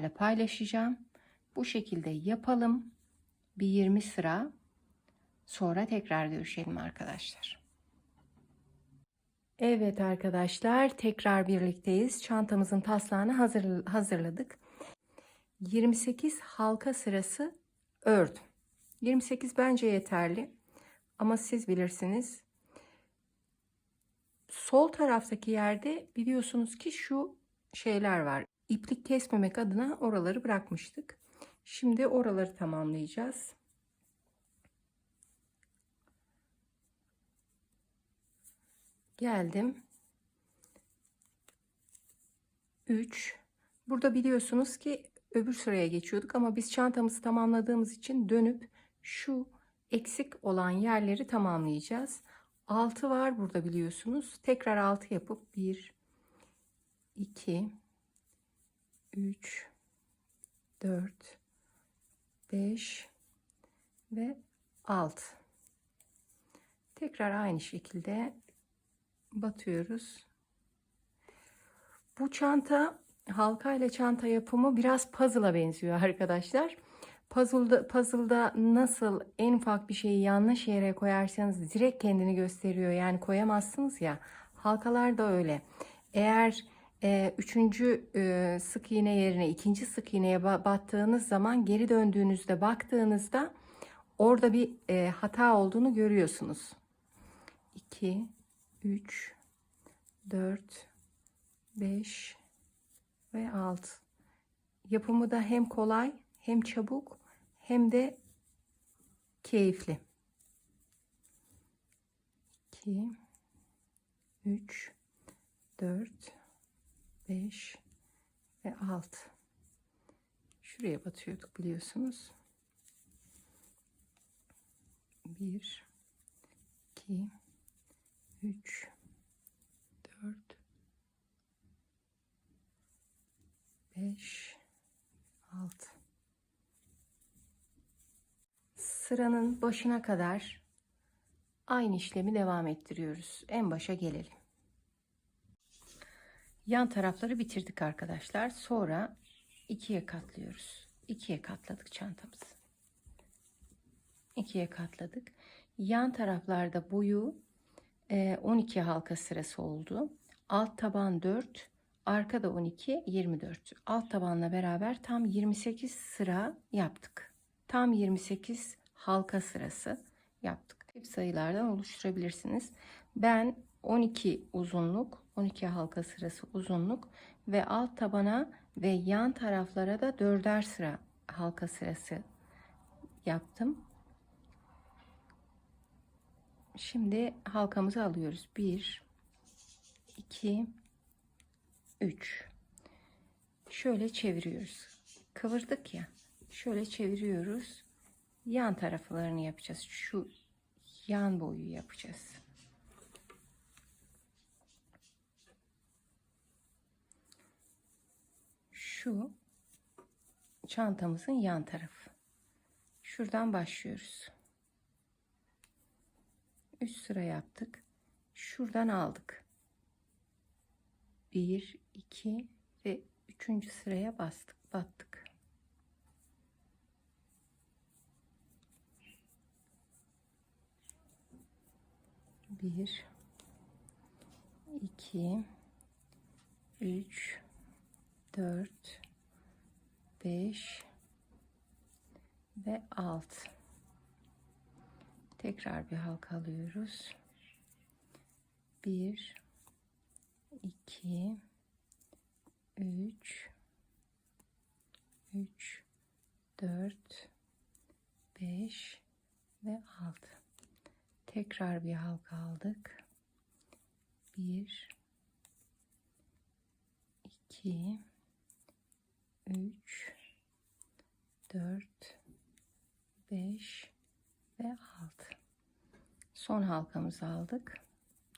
sizlerle paylaşacağım. Bu şekilde yapalım. Bir 20 sıra. Sonra tekrar görüşelim arkadaşlar. Evet arkadaşlar tekrar birlikteyiz. Çantamızın taslağını hazır, hazırladık. 28 halka sırası ördüm. 28 bence yeterli. Ama siz bilirsiniz. Sol taraftaki yerde biliyorsunuz ki şu şeyler var. İplik kesmemek adına oraları bırakmıştık. Şimdi oraları tamamlayacağız. Geldim. 3. Burada biliyorsunuz ki öbür sıraya geçiyorduk ama biz çantamızı tamamladığımız için dönüp şu eksik olan yerleri tamamlayacağız. 6 var burada biliyorsunuz. Tekrar 6 yapıp 1 2 3 4 5 ve 6 tekrar aynı şekilde batıyoruz. Bu çanta halka ile çanta yapımı biraz puzzle'a benziyor arkadaşlar. Puzzle'da, puzzle'da nasıl en ufak bir şeyi yanlış yere koyarsanız direkt kendini gösteriyor. Yani koyamazsınız ya halkalar da öyle. Eğer e, üçüncü e, sık iğne yerine ikinci sık iğneye battığınız zaman geri döndüğünüzde baktığınızda orada bir e, hata olduğunu görüyorsunuz. 2 3 4 5 ve 6 yapımı da hem kolay hem çabuk hem de keyifli 2 3 4 5 ve 6 şuraya batıyorduk biliyorsunuz. 1 2 3 4 5 6 sıranın başına kadar aynı işlemi devam ettiriyoruz. En başa gelelim Yan tarafları bitirdik arkadaşlar. Sonra ikiye katlıyoruz. İkiye katladık çantamızı. İkiye katladık. Yan taraflarda boyu 12 e, halka sırası oldu. Alt taban 4, arkada 12, 24. Alt tabanla beraber tam 28 sıra yaptık. Tam 28 halka sırası yaptık. Hep sayılardan oluşturabilirsiniz. Ben 12 uzunluk 12 halka sırası uzunluk ve alt tabana ve yan taraflara da dörder sıra halka sırası yaptım. Şimdi halkamızı alıyoruz. 1 2 3 Şöyle çeviriyoruz. Kıvırdık ya. Şöyle çeviriyoruz. Yan taraflarını yapacağız. Şu yan boyu yapacağız. Şu çantamızın yan tarafı. Şuradan başlıyoruz. 3 sıra yaptık. Şuradan aldık. 1 2 ve 3. sıraya bastık, battık. Bir, iki, üç, 4 5 ve 6 tekrar bir halka alıyoruz. 1 2 3 3 4 5 ve 6 tekrar bir halka aldık. 1 2 3 4 5 ve 6 son halkamızı aldık.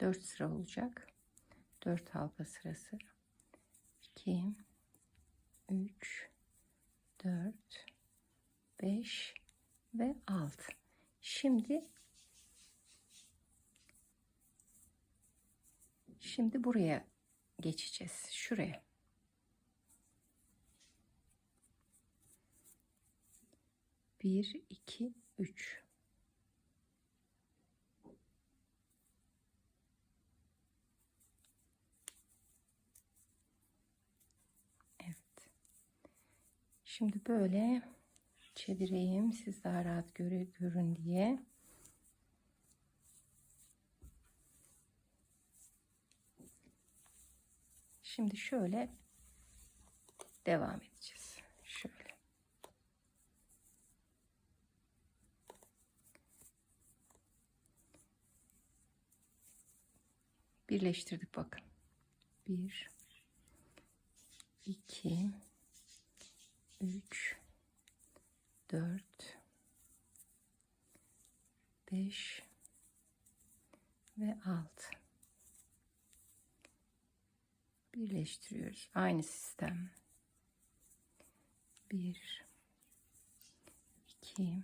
4 sıra olacak. 4 halka sırası. 2 3 4 5 ve 6 şimdi şimdi buraya geçeceğiz. Şuraya 1, 2, 3. Evet. Şimdi böyle çevireyim siz daha rahat göre, görün diye. Şimdi şöyle devam edeceğiz. Şöyle. Birleştirdik bakın. Bir, iki, üç, dört, beş ve altı. Birleştiriyoruz. Aynı sistem. Bir, iki,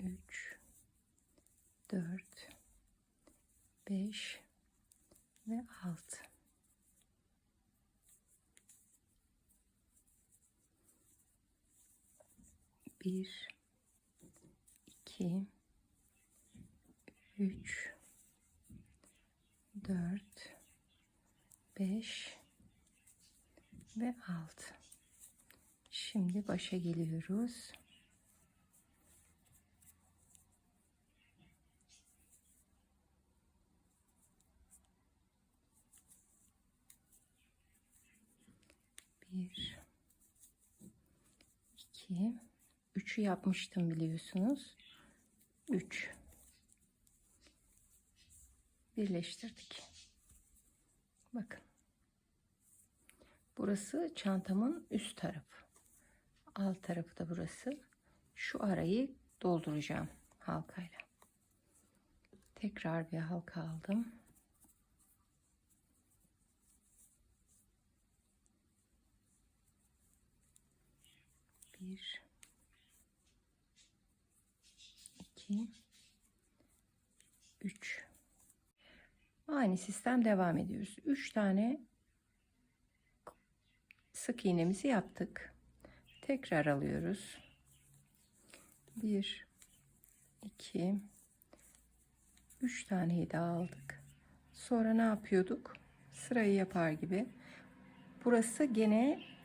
üç, dört, beş ve altı. Bir, iki, üç, dört, beş ve altı. Şimdi başa geliyoruz. 2 3'ü yapmıştım biliyorsunuz. 3 birleştirdik. Bakın. Burası çantamın üst tarafı. Alt tarafı da burası. Şu arayı dolduracağım halkayla. Tekrar bir halka aldım. Bir, iki, üç. Aynı sistem devam ediyoruz. Üç tane sık iğnemizi yaptık. Tekrar alıyoruz. Bir, iki, üç taneyi daha aldık. Sonra ne yapıyorduk? Sırayı yapar gibi. Burası gene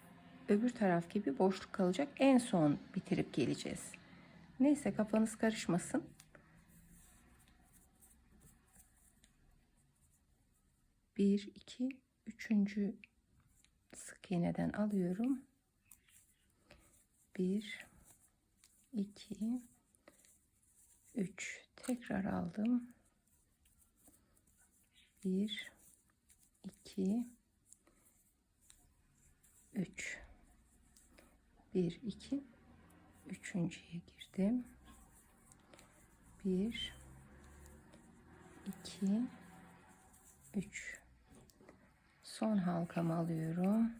öbür taraf gibi boşluk kalacak. En son bitirip geleceğiz. Neyse kafanız karışmasın. Bir, iki, üçüncü sık iğneden alıyorum. Bir, iki, üç. Tekrar aldım. Bir, iki, üç. Bir, iki, üçüncüye girdim. Bir, iki, üç. Son halkamı alıyorum.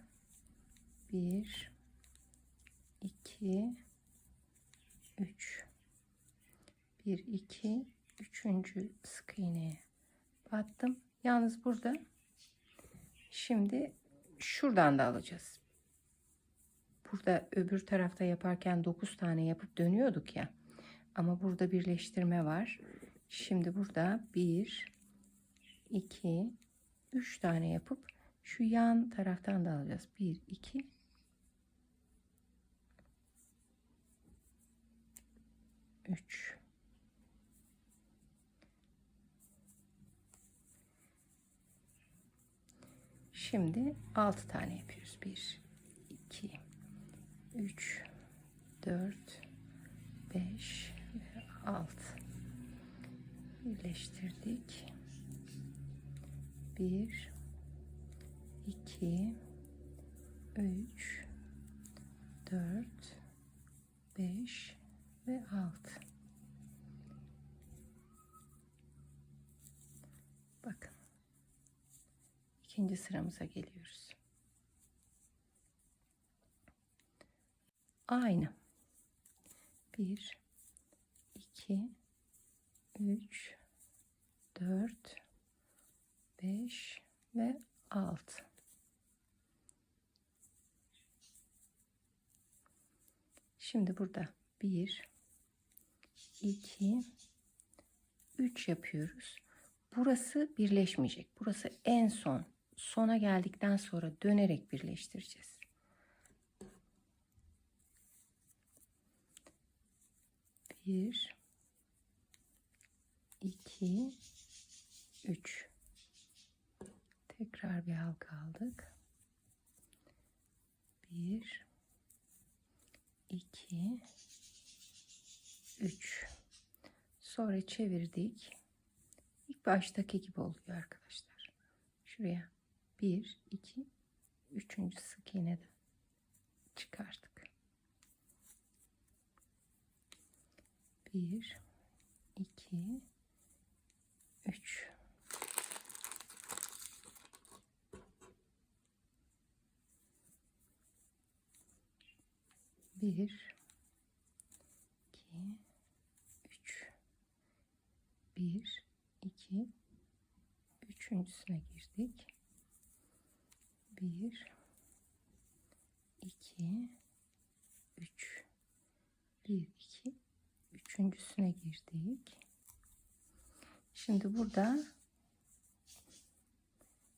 Bir, iki, üç. Bir, iki, üçüncü sık iğneye battım. Yalnız burada şimdi şuradan da alacağız. Burada öbür tarafta yaparken 9 tane yapıp dönüyorduk ya. Ama burada birleştirme var. Şimdi burada 1 2 3 tane yapıp şu yan taraftan da alacağız. 1 2 3 Şimdi 6 tane yapıyoruz. 1 2 3 4 5 ve 6 birleştirdik. 1 2 3 4 5 ve 6 Bakın. ikinci sıramıza geliyoruz. Aynı. 1 2 3 4 5 ve 6 Şimdi burada 1 2 3 yapıyoruz. Burası birleşmeyecek. Burası en son. Sona geldikten sonra dönerek birleştireceğiz. Bir, iki, üç. Tekrar bir halka aldık. Bir, iki, üç. Sonra çevirdik. İlk baştaki gibi oluyor arkadaşlar. Şuraya bir, iki, üçüncü sık iğneden çıkardık. Bir, iki, üç. Bir, iki, üç. Bir, iki, üçüncüsüne girdik. Bir, iki, üç. Bir, üçüncüsüne girdik. Şimdi burada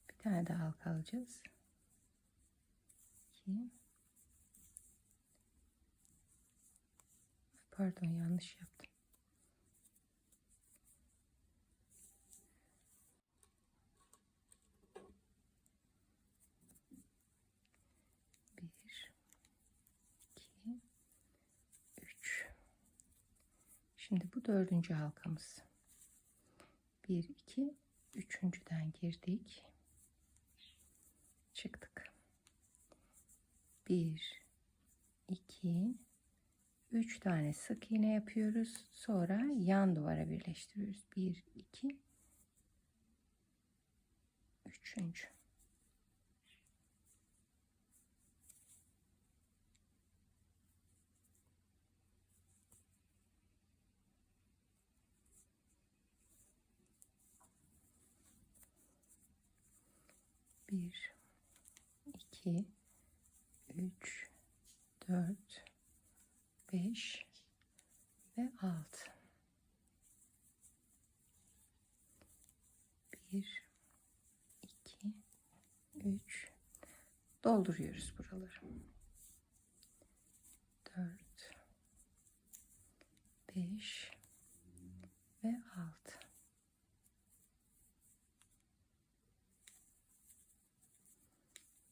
bir tane daha halka alacağız. İki. Pardon yanlış yaptım. Bir, iki, üç. Şimdi bu dördüncü halkamız. Bir, iki, üçüncüden girdik. Çıktık. Bir, iki, üç tane sık iğne yapıyoruz. Sonra yan duvara birleştiriyoruz. Bir, iki, üçüncü. Bir, iki, üç, dört, beş ve altı. Bir, iki, üç. Dolduruyoruz buraları. Dört, beş ve altı.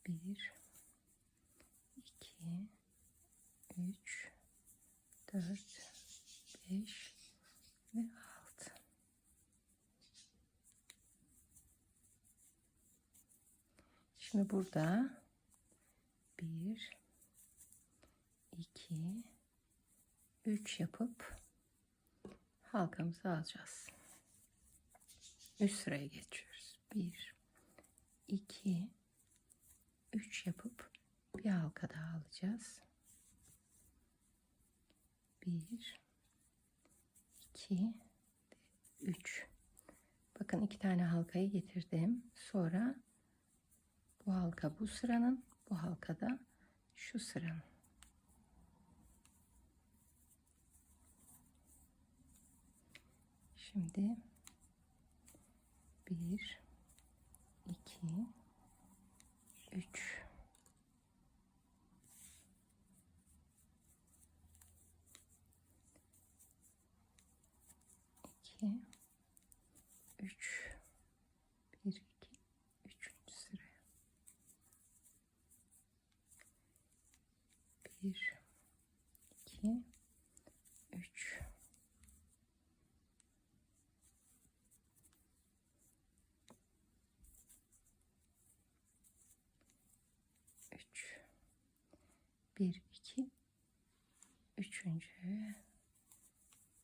Bir, iki, üç, dört, beş ve altı. Şimdi burada bir, iki, üç yapıp halkamızı alacağız. Üst sıraya geçiyoruz. Bir, iki, 3 yapıp bir halka daha alacağız. 1 2 3 Bakın iki tane halkayı getirdim. Sonra bu halka bu sıranın, bu halka da şu sıranın. Şimdi 1 2 3 2 3 1 2 3. sıraya 1 2 3 3 1 2 üçüncü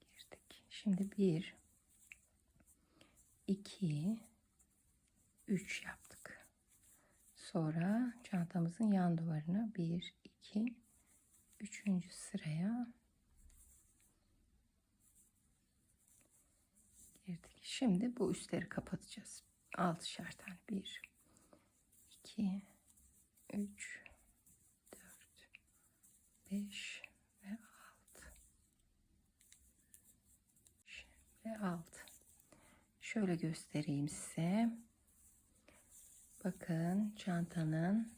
girdik. Şimdi 1 2 3 yaptık. Sonra çantamızın yan duvarına 1 2 üçüncü sıraya girdik. Şimdi bu üstleri kapatacağız. 6'şer tane 1 2 3 5 ve 6 5 ve 6 şöyle göstereyim size. Bakın çantanın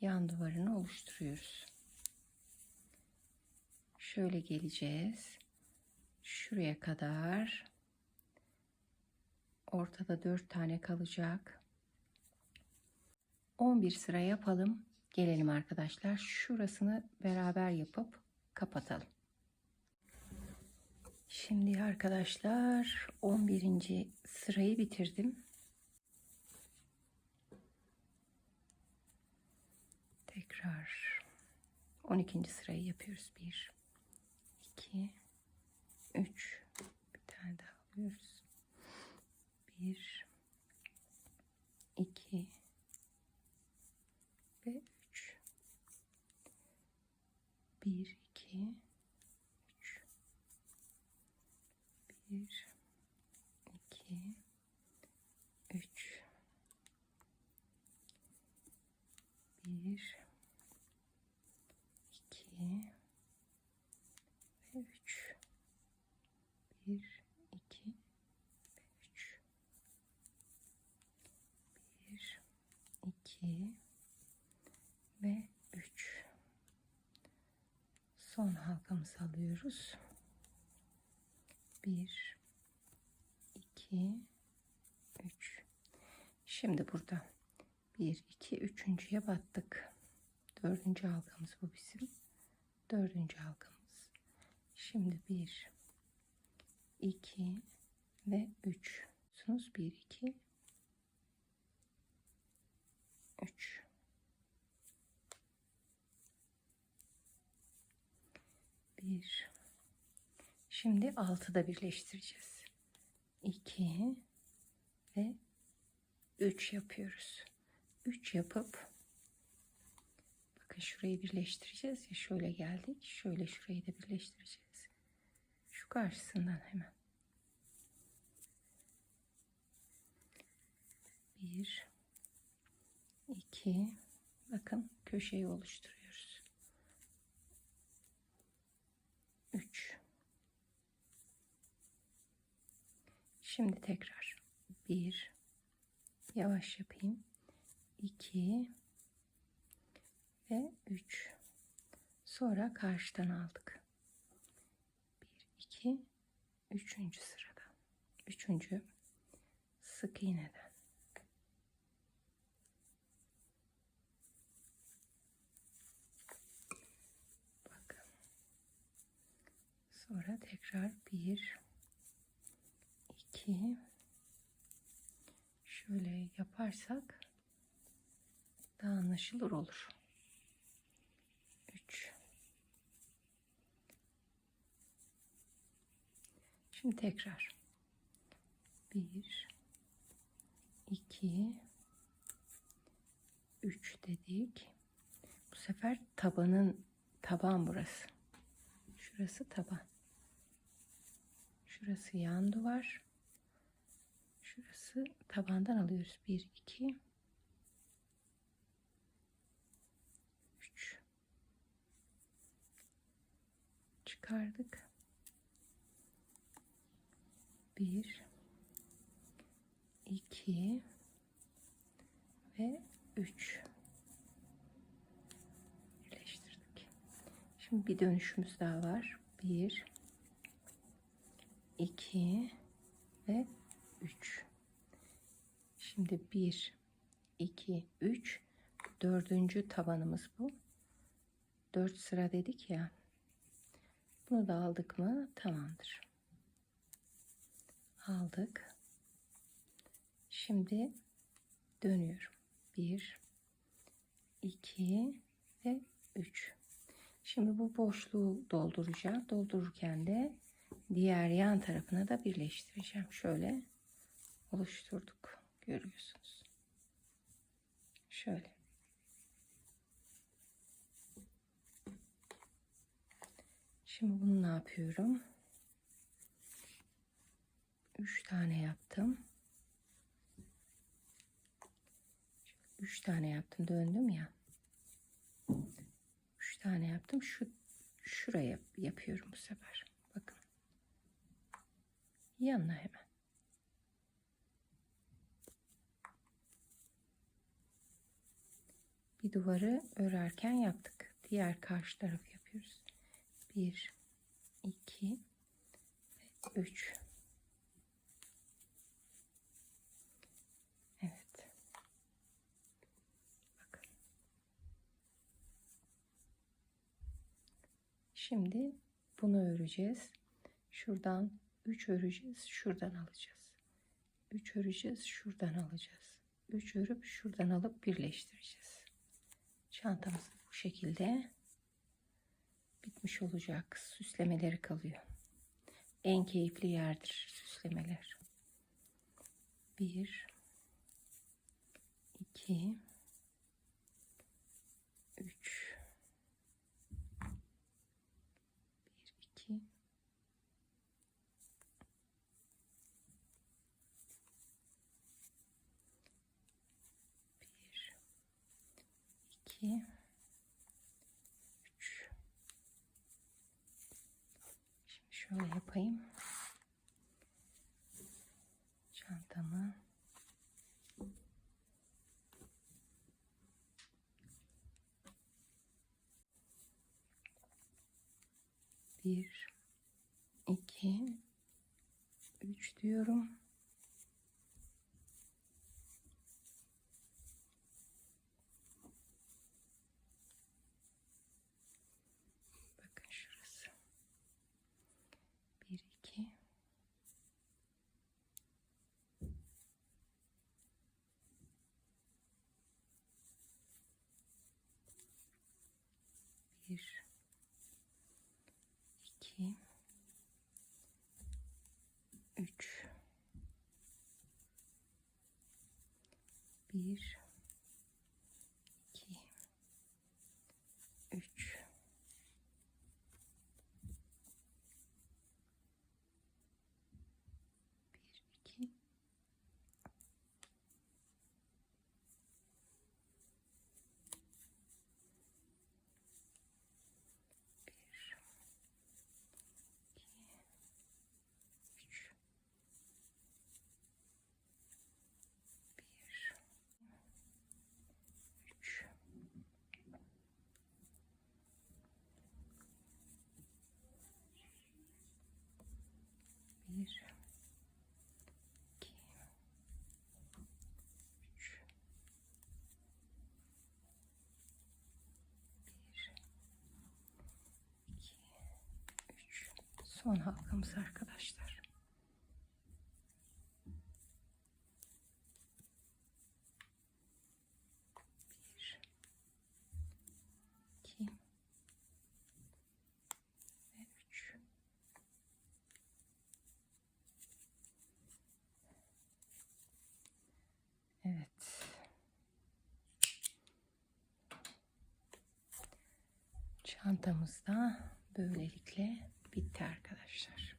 yan duvarını oluşturuyoruz. Şöyle geleceğiz. Şuraya kadar ortada 4 tane kalacak. 11 sıra yapalım. Gelelim arkadaşlar. Şurasını beraber yapıp kapatalım. Şimdi arkadaşlar 11. sırayı bitirdim. Tekrar 12. sırayı yapıyoruz. 1 2 3 bir tane daha alıyoruz. 1 2 ve 3 1 2 3 1 2 3 1 2 ve 3 1 2 ve 3 1 2 ve 3 son halkamızı alıyoruz. 1 2 3 şimdi burada. 1 2 üçüncüye battık. Dördüncü halkamız bu bizim. Dördüncü halkamız şimdi 1 2 ve 3 1 2 3 1 Şimdi 6'da birleştireceğiz. 2 ve 3 yapıyoruz. 3 yapıp bakın şurayı birleştireceğiz ya şöyle geldik. Şöyle şurayı da birleştireceğiz. Şu karşısından hemen. 1 2 bakın köşeyi oluşturuyoruz. 3 Şimdi tekrar 1 yavaş yapayım. 2 ve 3 sonra karşıdan aldık. 1 2 3. sırada. 3. sık iğneden. Sonra tekrar 1 2 şöyle yaparsak daha anlaşılır olur. 3 Şimdi tekrar 1 2 3 dedik. Bu sefer tabanın taban burası. Şurası taban. Şurası yan duvar. Şurası tabandan alıyoruz. 1, 2, 3. Çıkardık. 1, 2 ve 3. Birleştirdik. Şimdi bir dönüşümüz daha var. 1, 2 ve 3. Şimdi 1, 2, 3. Dördüncü tabanımız bu. 4 sıra dedik ya. Bunu da aldık mı tamamdır. Aldık. Şimdi dönüyorum. 1, 2 ve 3. Şimdi bu boşluğu dolduracağım. Doldururken de diğer yan tarafına da birleştireceğim. Şöyle oluşturduk. Görüyorsunuz. Şöyle. Şimdi bunu ne yapıyorum? 3 tane yaptım. 3 tane yaptım. Döndüm ya. 3 tane yaptım. Şu şuraya yapıyorum bu sefer. Yanına hemen. Bir duvarı örerken yaptık. Diğer karşı tarafı yapıyoruz. 1 2 ve 3 Evet. Bakın. Şimdi bunu öreceğiz. Şuradan 3 öreceğiz. Şuradan alacağız. 3 öreceğiz. Şuradan alacağız. 3 örüp şuradan alıp birleştireceğiz. Çantamız bu şekilde bitmiş olacak. Süslemeleri kalıyor. En keyifli yerdir süslemeler. 1 2 3 1 2 1 2 3 Şimdi şöyle yapayım. Çantamı bir, iki, üç diyorum. 3 1 bir, iki, üç, bir, iki, üç. Son halkamız arkadaşlar. Bir, iki ve üç. Evet. Da böylelikle bitti arkadaşlar.